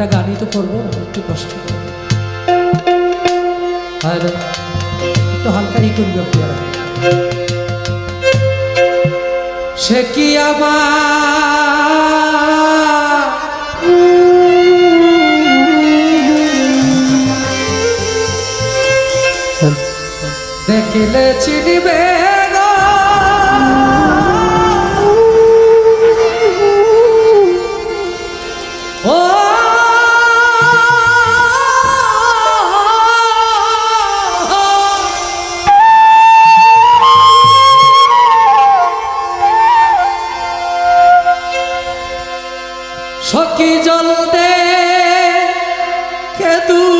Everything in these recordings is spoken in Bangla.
একটা গানই তো করব, একটু কষ্ট আর একটু হালকাই করবি আপনারা সে কি আমার দেখিলে চিনিবে? কি জ্বলতে খেতু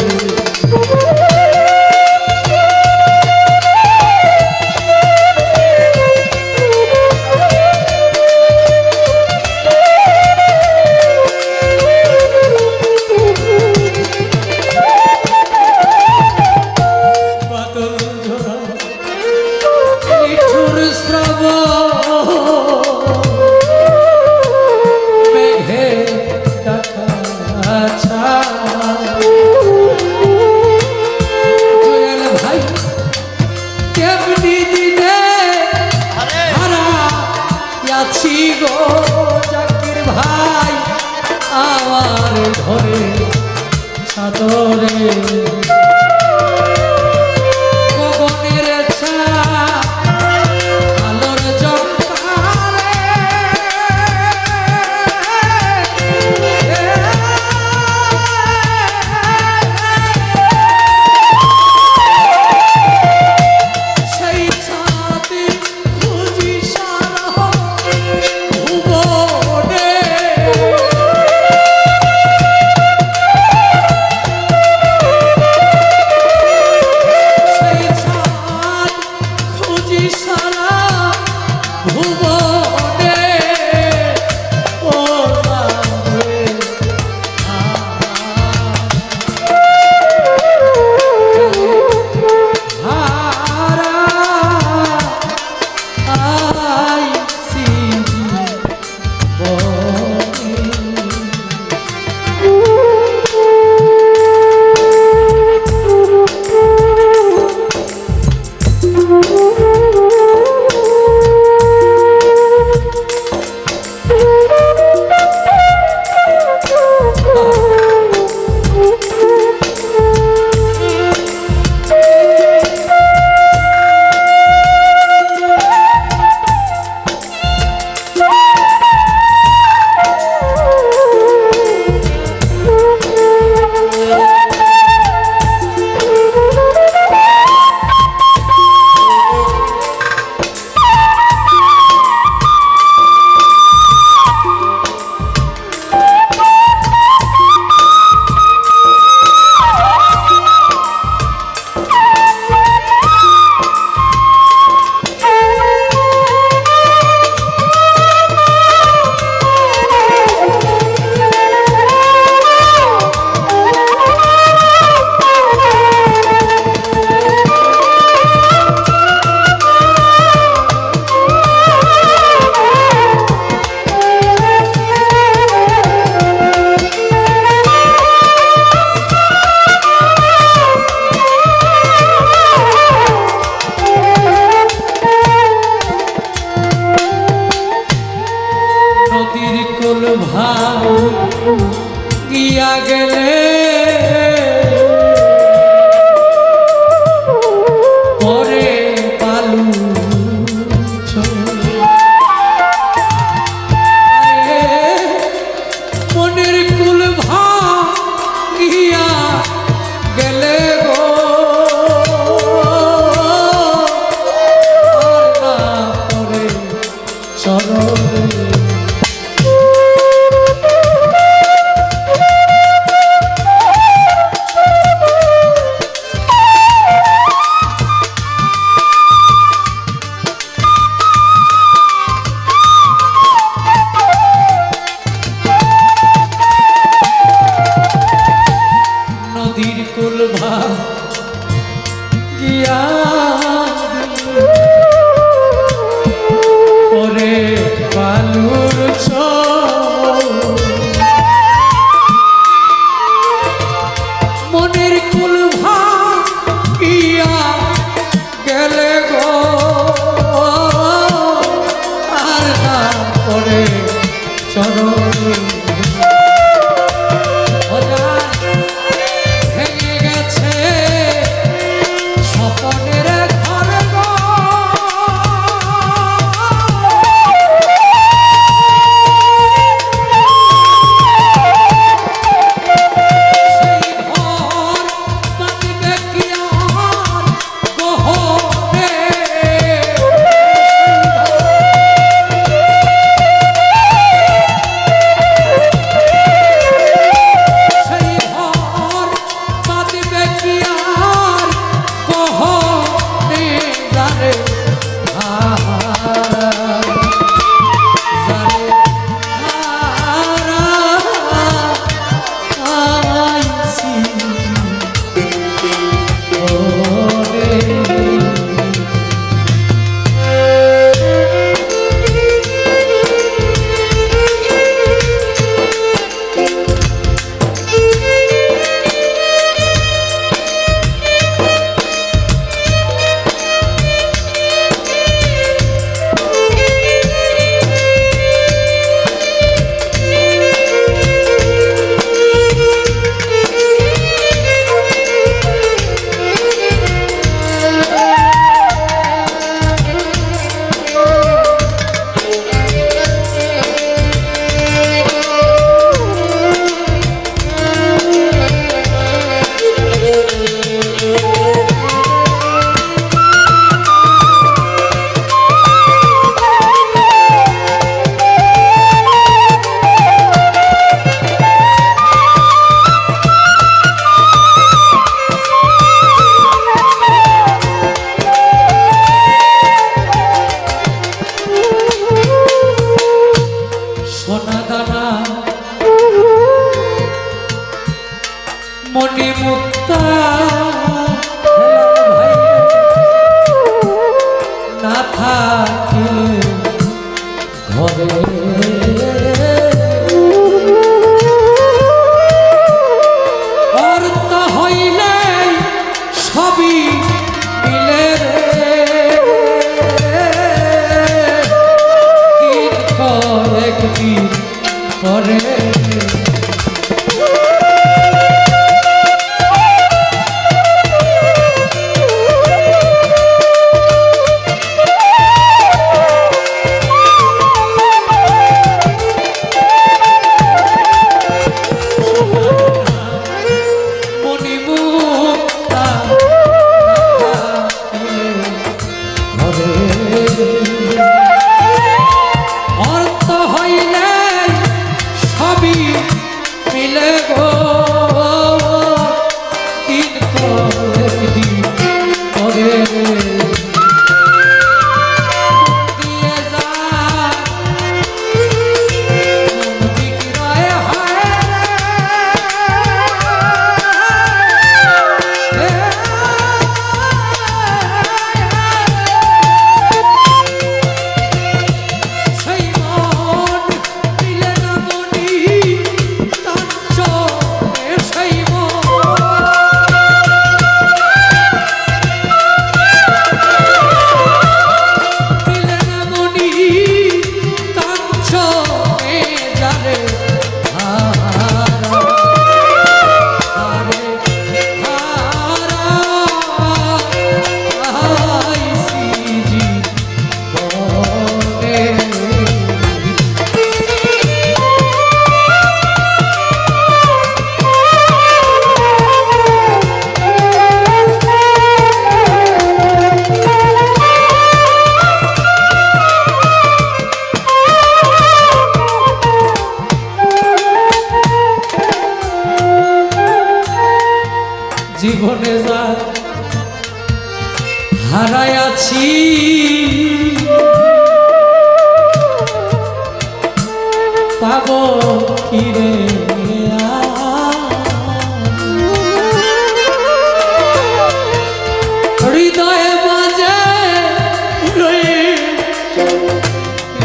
nuestra voz.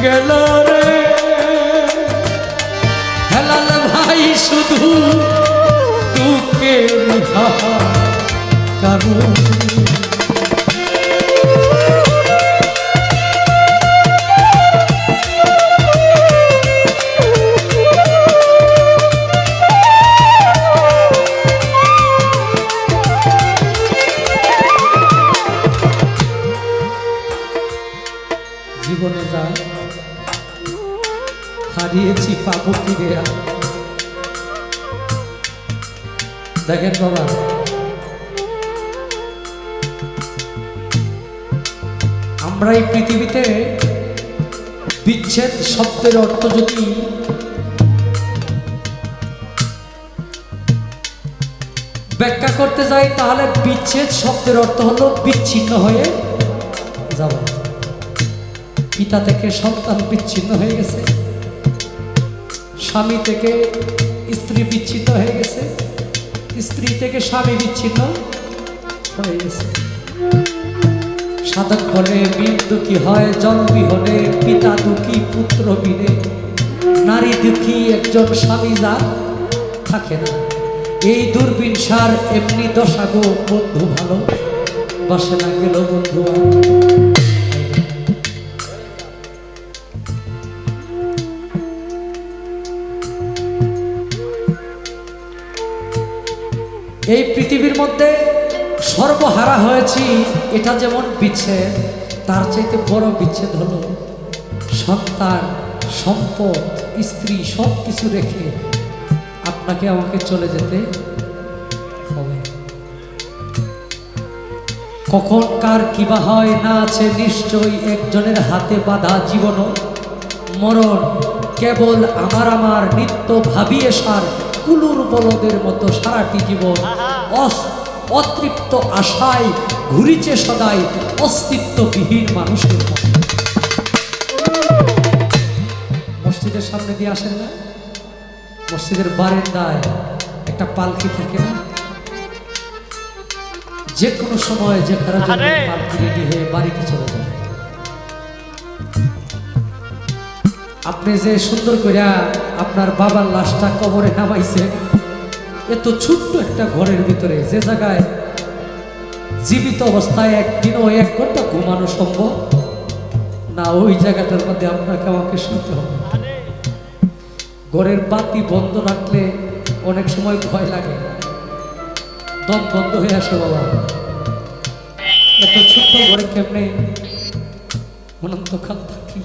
গেল রে। হেলাল ভাই শুধু দুঃখের কারণ আমরা এই পৃথিবীতে বিচ্ছেদ শব্দের অর্থ যদি ব্যাখ্যা করতে যাই, তাহলে বিচ্ছেদ শব্দের অর্থ হলো বিচ্ছিন্ন হয়ে যাওয়া। পিতা থেকে সন্তান বিচ্ছিন্ন হয়ে গেছে। স্বামী থেকে স্ত্রী বিচ্ছিন্ন হয়ে গেছে। স্ত্রী থেকে স্বামী বিচ্ছিন্ন হয়ে গেছে। সাধক বলে, বীর দুঃখী হয় জল বিহনে পিতা দুঃখী, পুত্র বিনে নারী দুঃখী, একজন স্বামী যা থাকে না। এই দূরবীন সার এমনি দশা গো, বন্ধু ভালো। বাসে না গেল বন্ধু এই পৃথিবীর মধ্যে সর্বহারা হয়েছি, এটা যেমন বিচ্ছেদ, তার চাইতে বড় বিচ্ছেদ হলো সন্তান, সম্পদ, স্ত্রী সব কিছু রেখে আপনাকে আমাকে চলে যেতে হবে। কখন কার কিবা হয় না আছে নিশ্চয়ই একজনের হাতে বাঁধা জীবন মরণ কেবল আমার আমার নিত্য ভাবিয়ে সার কুলুর বলদের মতো সারাটি জীবন। অস- অতৃপ্ত আশায় ঘুরিছে সদাই অস্তিত্ববিহীন মানুষের মসজিদের সামনে দিয়ে আসেন না? মসজিদের বারেন্দায় একটা পালকি থাকে না? যে কোনো সময় যে কারও পালকি রেডি হয়ে বাড়িতে চলে যায়। আপনি যে সুন্দর করে আপনার বাবার লাশটা কবরে নামাইছেন এত ছোট্ট একটা ঘরের ভিতরে যে জায়গায় জীবিত অবস্থায় একদিনও এক ঘণ্টা ঘুমানো সম্ভব, না ওই জায়গাটার মধ্যে আপনাকে আমাকে শুনতে হবে। ঘরের বাতি বন্ধ রাখলে অনেক সময় ভয় লাগে। দম বন্ধ হয়ে আসে বাবা। এত ছোট্ট ঘরে কেমনে অনন্তকাল থাকি?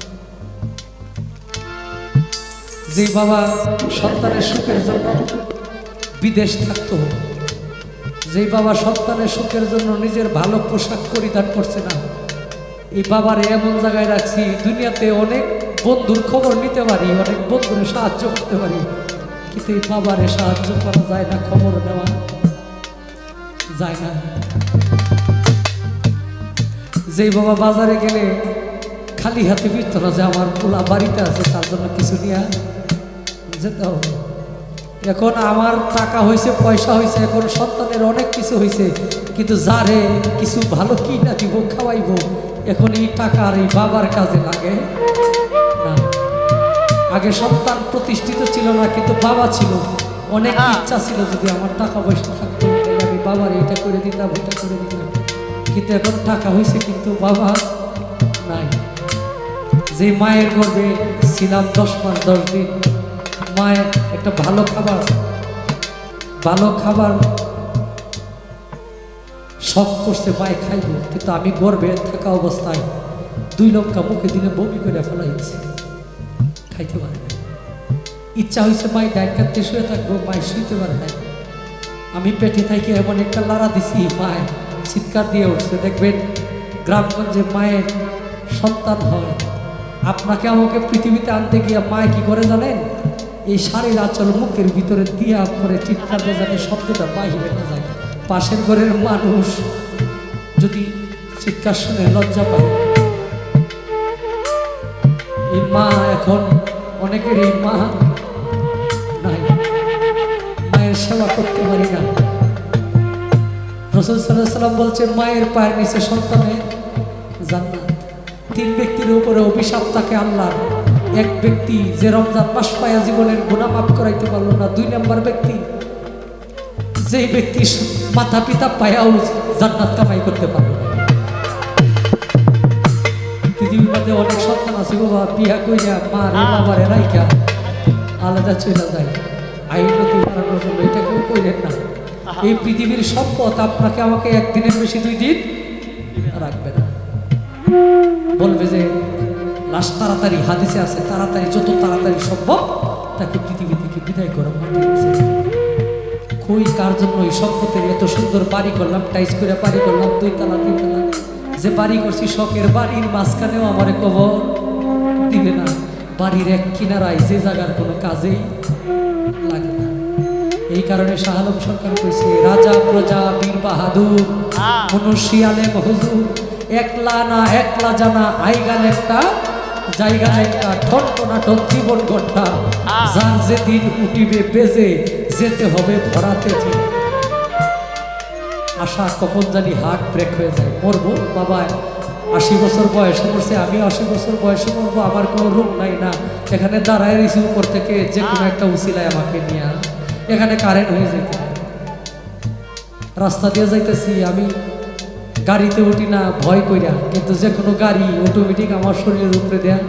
যে বাবা সন্তানের সুখের জন্য বিদেশ থাকতো। যে বাবা সন্তানের সুখের জন্য নিজের ভালো পোশাক পরিধান করছে না, এই বাবার এমন জায়গায় রাখছি, দুনিয়াতে অনেক বন্ধুর খবর নিতে পারি, অনেক বন্ধুরে সাহায্য করতে পারি, কিন্তু এই বাবারে সাহায্য করা যায় না, খবর নেওয়া যায় না। যেই বাবা বাজারে গেলে খালি হাতে ফিরত না যে আমার পোলা বাড়িতে আছে, তার জন্য কিছু নিয়ে যেতে হবে। এখন আমার টাকা হয়েছে পয়সা হয়েছে এখন সন্তানের অনেক কিছু হয়েছে কিন্তু যারে কিছু ভালো কি না দিব খাওয়াইব এখন এই টাকা আর এই বাবার কাজে লাগে? না। আগে সন্তান প্রতিষ্ঠিত ছিল না কিন্তু বাবা ছিল। অনেক হ্যাঁ। ইচ্ছা ছিল যদি আমার টাকা পয়সা থাকতো আমি বাবার এটা করে দিতাম এটা করে দিতাম। কিন্তু এখন টাকা হয়েছে কিন্তু বাবা নাই। যে মায়ের গর্ভে ছিলাম দশ মাস দশ দিন। মায়ের একটা ভালো খাবার ভালো খাবার শখ করছে, মায়ে খাইব। কিন্তু আমি গর্বে থাকা অবস্থায় দুই লঙ্কা মুখে দিলে বমি করে ফেলাইছে খাইতে পারে না। ইচ্ছা হয়েছে মাই ডাইট কাটতে শুয়ে থাকব মায় শুইতে পারে না। আমি পেটে থাকি এমন একটা লাড়া দিছি, মায় চিৎকার দিয়ে উঠছে। দেখবেন গ্রামগঞ্জে মায়ের সন্তান হয়। আপনাকে আমাকে পৃথিবীতে আনতে গিয়ে মায় কি করে জানেন? এই শাড়ির আচল মুখের ভিতরে দিয়া করে চিৎকার যাতে শব্দটা বাহিরে না যায়। পাশের ঘরের মানুষ যদি চিৎকার শুনে লজ্জা পায়। এই মা এখন অনেকের এই মা নাই। মায়ের সেবা করতে পারি না। রসুল সাল্লাহ সাল্লাম বলছে, মায়ের পায়ের নিচে সন্তানে জান্নাত। তিন ব্যক্তির উপরে অভিশাপ তাকে আল্লাহ এক ব্যক্তি যে রমজান মাস পায়া জীবনের গুণা মাফ করাইতে পারল না দুই নম্বর ব্যক্তি যেই ব্যক্তি মাতা পিতা পায়াও জান্নাত কামাই করতে পারল পৃথিবীর মধ্যে অনেক সন্তান আছে বাবা বিয়া কইরা মা রে রাইকা আলাদা চলে যায়। জন্য এটা কেউ কইলেন না। এই পৃথিবীর সম্পদ আপনাকে আমাকে একদিনের বেশি দুই দিন রাখবে না। বলবে যে লাশ তাড়াতাড়ি হাদিসে আছে তাড়াতাড়ি যত তাড়াতাড়ি সম্ভব তাকে পৃথিবী থেকে বিদায় করা। কই কার জন্য এই সম্পদের এত সুন্দর বাড়ি করলাম টাইস করে বাড়ি করলাম দুই তালা তিন তালা? যে বাড়ি করছি শখের বাড়ির মাঝখানেও আমারে কবর। দিবে না বাড়ির এক কিনারায় যে জায়গার কোনো কাজেই লাগে না। এই কারণে শাহ আলম সরকার কইছে রাজা প্রজা বীর বাহাদুর মনুষ্য আলেম হুজুর একলা না একলা জানা আইগাল একটা জায়গা একটা ঠট্ট নাটক জীবন ঘণ্টা যার যেদিন উঠিবে বেজে, যেতে হবে ভরাতে আশা কখন জানি হার্ট ব্রেক হয়ে যায়। মরবো? বাবা, আশি বছর বয়সে মরছে, আমি আশি বছর বয়সে মরবো, আমার কোনো রূপ নাই না। এখানে দাঁড়ায় রিসিভ উপর থেকে, যে কোনো একটা উসিলায় আমাকে নিয়ে। এখানে কারেন্ট হয়ে যেতে। রাস্তা দিয়ে যাইতেছি, আমি গাড়িতে উঠি না, ভয় কইরা। কিন্তু যে কোনো গাড়ি অটোমেটিক আমার শরীরের উপরে দেয়া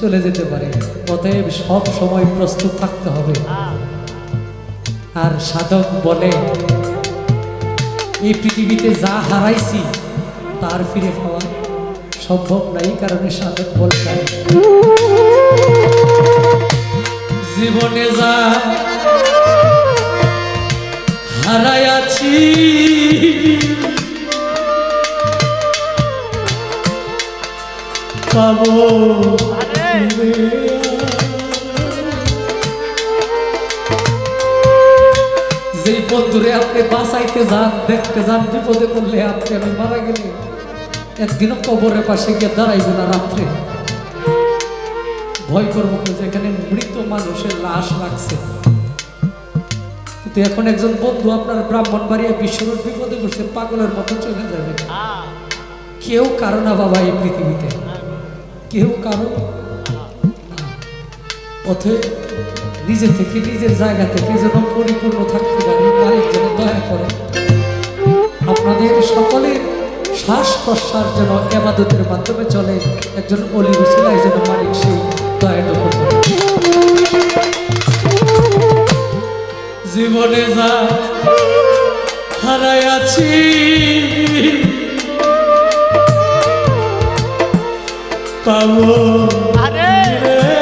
চলে যেতে পারে। অতএব সব সময় প্রস্তুত থাকতে হবে। আর সাধক বলে, এই পৃথিবীতে যা হারাইছি, তার ফিরে পাওয়া সম্ভব নাই কারণে সাধক বলছেন জীবনে যা হারাইয়াছি পাবো। ফিরে। যে বন্ধুরে আপনি বাঁচাইতে যান দেখতে যান বিপদে পড়লে আপনি আমি মারা গেলে একদিনও কবরের পাশে গিয়ে দাঁড়াইব না রাত্রে। ভয় করব কি যে এখানে মৃত মানুষের লাশ রাখছে কিন্তু এখন একজন বন্ধু আপনার ব্রাহ্মণ বাড়িয়া বিশ্বরূপ বিপদে পড়ছে পাগলের মতো চলে যাবে। কেউ কারও না বাবা এই পৃথিবীতে। কেউ কারও অথব নিজে থেকে নিজের জায়গা থেকে যেন পরিপূর্ণ থাকতে পারি, মালিক যেন দয়া করে আপনাদের সকলের শ্বাস প্রশ্বাস যেন এবাদতের মাধ্যমে চলে। একজন অলি রুসিলাই যেন মালিক সেই দয়াটুকু করে জীবনে যা হারাই আছি পাবো হৃদয়